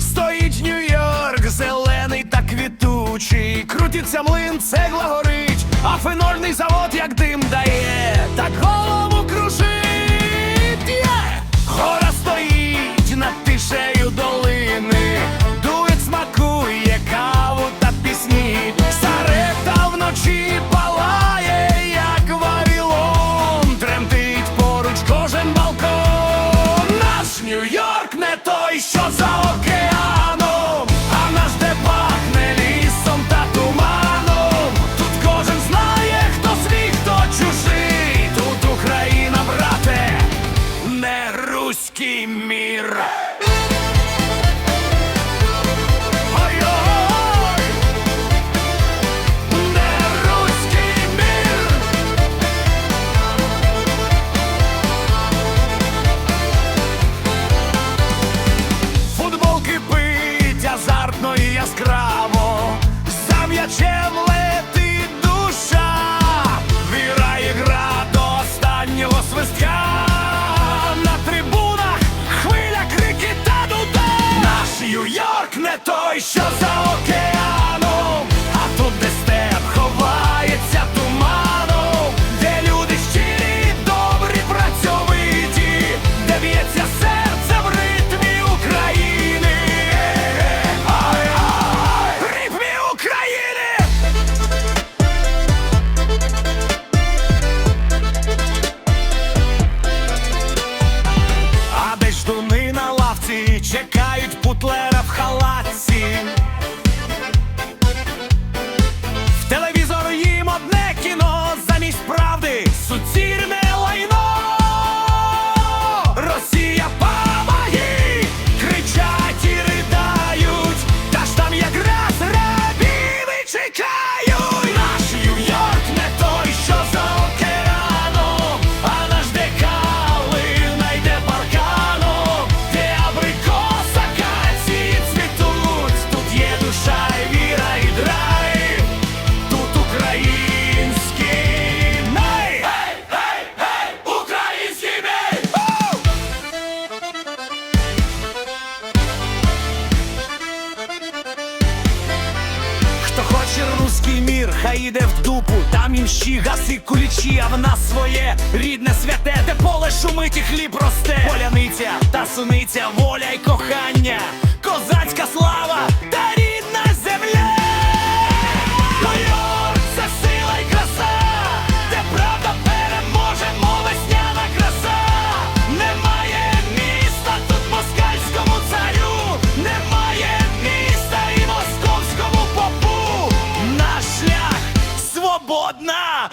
Стоїть Нью-Йорк, зелений та квітучий, крутиться млин, цегла горить, а фенольний завод, як дим дає. руський мір. I Deutschland! гуляють путлера в халатці. Хто хоче руський мір, хай іде в дупу, там їм гаси, кулічі, а в нас своє рідне святе, де поле шумить і хліб росте, поляниця та суниця, воля й кохання. або одна.